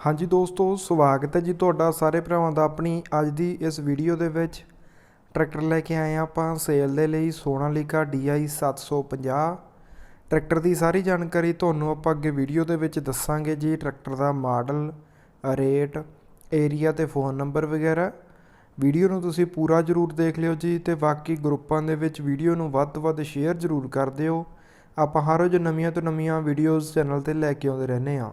ਹਾਂਜੀ ਦੋਸਤੋ, ਸਵਾਗਤ ਹੈ ਜੀ ਤੁਹਾਡਾ ਸਾਰੇ ਭਰਾਵਾਂ ਦਾ ਆਪਣੀ ਅੱਜ ਦੀ ਇਸ ਵੀਡੀਓ ਦੇ ਵਿੱਚ। ਟਰੈਕਟਰ ਲੈ ਕੇ ਆਏ ਹਾਂ ਆਪਾਂ, ਸੇਲ ਦੇ ਲਈ ਸੋਨਾਲੀਕਾ DI 750 ਟਰੈਕਟਰ ਦੀ ਸਾਰੀ ਜਾਣਕਾਰੀ ਤੁਹਾਨੂੰ ਆਪਾਂ ਅੱਗੇ ਵੀਡੀਓ ਦੇ ਵਿੱਚ ਦੱਸਾਂਗੇ ਜੀ, ਟਰੈਕਟਰ ਦਾ ਮਾਡਲ, ਰੇਟ, ਏਰੀਆ ਤੇ ਫੋਨ ਨੰਬਰ ਵਗੈਰਾ। ਵੀਡੀਓ ਨੂੰ ਤੁਸੀਂ ਪੂਰਾ ਜ਼ਰੂਰ ਦੇਖ ਲਿਓ ਜੀ ਤੇ ਬਾਕੀ ਗਰੁੱਪਾਂ ਦੇ ਵਿੱਚ ਵੀਡੀਓ ਨੂੰ ਵੱਧ ਤੋਂ ਵੱਧ ਸ਼ੇਅਰ ਜ਼ਰੂਰ ਕਰ ਦਿਓ। ਆਪਾਂ ਹਰ ਰੋਜ਼ ਨਵੀਆਂ ਤੋਂ ਨਵੀਆਂ ਵੀਡੀਓਜ਼ ਚੈਨਲ ਤੇ ਲੈ ਕੇ ਆਉਂਦੇ ਰਹਿੰਦੇ ਹਾਂ।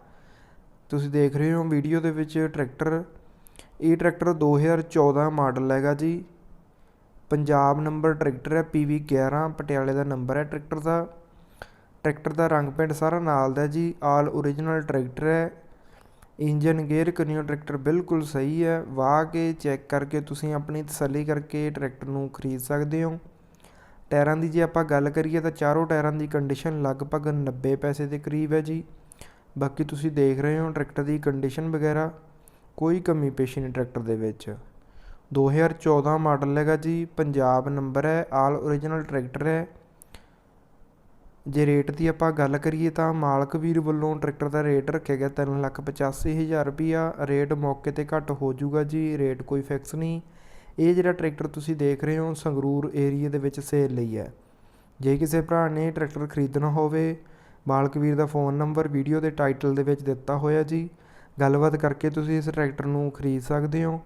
ਤੁਸੀਂ ਦੇਖ ਰਹੇ ਹੋ ਵੀਡੀਓ ਦੇ ਵਿੱਚ ਟਰੈਕਟਰ। ਇਹ ਟਰੈਕਟਰ 2014 ਮਾਡਲ ਹੈਗਾ ਜੀ। ਪੰਜਾਬ ਨੰਬਰ ਟਰੈਕਟਰ ਹੈ PV 11 ਪਟਿਆਲੇ ਦਾ ਨੰਬਰ ਹੈ ਟਰੈਕਟਰ ਦਾ। ਟਰੈਕਟਰ ਦਾ ਰੰਗ ਪੇਂਟ ਸਾਰਾ ਨਾਲ ਦਾ ਜੀ, ਆਲ ਓਰੀਜਨਲ ਟਰੈਕਟਰ ਹੈ। ਇੰਜਨ ਗੇਅਰ ਕਨੀਓ ਟਰੈਕਟਰ ਬਿਲਕੁਲ ਸਹੀ ਹੈ। ਵਾਹ ਕੇ ਚੈੱਕ ਕਰਕੇ ਤੁਸੀਂ ਆਪਣੀ ਤਸੱਲੀ ਕਰਕੇ ਟਰੈਕਟਰ ਨੂੰ ਖਰੀਦ ਸਕਦੇ ਹੋ। ਟਾਇਰਾਂ ਦੀ ਜੇ ਆਪਾਂ ਗੱਲ ਕਰੀਏ ਤਾਂ ਚਾਰੋਂ ਟਾਇਰਾਂ ਦੀ ਕੰਡੀਸ਼ਨ ਲਗਭਗ 90 ਪੈਸੇ ਦੇ ਕਰੀਬ ਹੈ ਜੀ। ਬਾਕੀ ਤੁਸੀਂ ਦੇਖ ਰਹੇ ਹੋ ਟਰੈਕਟਰ ਦੀ ਕੰਡੀਸ਼ਨ ਵਗੈਰਾ, ਕੋਈ ਕਮੀ ਪੇਸ਼ੀ ਨਹੀਂ ਟਰੈਕਟਰ ਦੇ ਵਿੱਚ। 2014 ਮਾਡਲ ਹੈਗਾ ਜੀ, ਪੰਜਾਬ ਨੰਬਰ ਹੈ ਆਲ ਓਰੀਜਨਲ ਟਰੈਕਟਰ ਹੈ। ਜੇ ਰੇਟ ਦੀ ਆਪਾਂ ਗੱਲ ਕਰੀਏ ਤਾਂ ਮਾਲਕ ਵੀਰ ਵੱਲੋਂ ਟਰੈਕਟਰ ਦਾ ਰੇਟ ਰੱਖਿਆ ਗਿਆ ਤਿੰਨ ਲੱਖ ਪਚਾਸੀ ਹਜ਼ਾਰ ਰੁਪਈਆ। ਰੇਟ ਮੌਕੇ ਤੇ ਘੱਟ ਹੋ ਜਾਊਗਾ ਜੀ ਰੇਟ ਕੋਈ ਫਿਕਸ ਨਹੀਂ। ਇਹ ਜਿਹੜਾ ਟਰੈਕਟਰ ਤੁਸੀਂ ਦੇਖ ਰਹੇ ਹੋ, ਸੰਗਰੂਰ ਏਰੀਆ ਦੇ ਵਿੱਚ ਸੇਲ ਲਈ ਹੈ। ਜੇ ਕਿਸੇ ਭਰਾ ਨੇ ਟਰੈਕਟਰ ਖਰੀਦਣਾ ਹੋਵੇ ਮਾਲਕ ਵੀਰ ਦਾ ਫੋਨ ਨੰਬਰ ਵੀਡੀਓ ਦੇ ਟਾਈਟਲ ਦੇ ਵਿੱਚ ਦਿੱਤਾ ਹੋਇਆ ਜੀ। ਗੱਲਬਾਤ ਕਰਕੇ ਤੁਸੀਂ ਇਸ ਟਰੈਕਟਰ ਨੂੰ ਖਰੀਦ ਸਕਦੇ ਹੋ।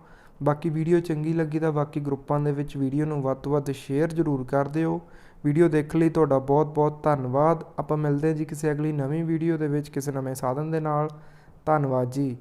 ਬਾਕੀ ਵੀਡੀਓ ਚੰਗੀ ਲੱਗੀ ਤਾਂ ਬਾਕੀ ਗਰੁੱਪਾਂ ਦੇ ਵਿੱਚ ਵੀਡੀਓ ਨੂੰ ਵੱਧ ਤੋਂ ਵੱਧ ਸ਼ੇਅਰ ਜ਼ਰੂਰ ਕਰ ਦਿਓ। ਵੀਡੀਓ ਦੇਖਣ ਲਈ ਤੁਹਾਡਾ ਬਹੁਤ ਬਹੁਤ ਧੰਨਵਾਦ। ਆਪਾਂ ਮਿਲਦੇ ਹਾਂ ਜੀ ਕਿਸੇ ਅਗਲੀ ਨਵੀਂ ਵੀਡੀਓ ਦੇ ਵਿੱਚ ਕਿਸੇ ਨਵੇਂ ਸਾਧਨ ਦੇ ਨਾਲ। ਧੰਨਵਾਦ ਜੀ।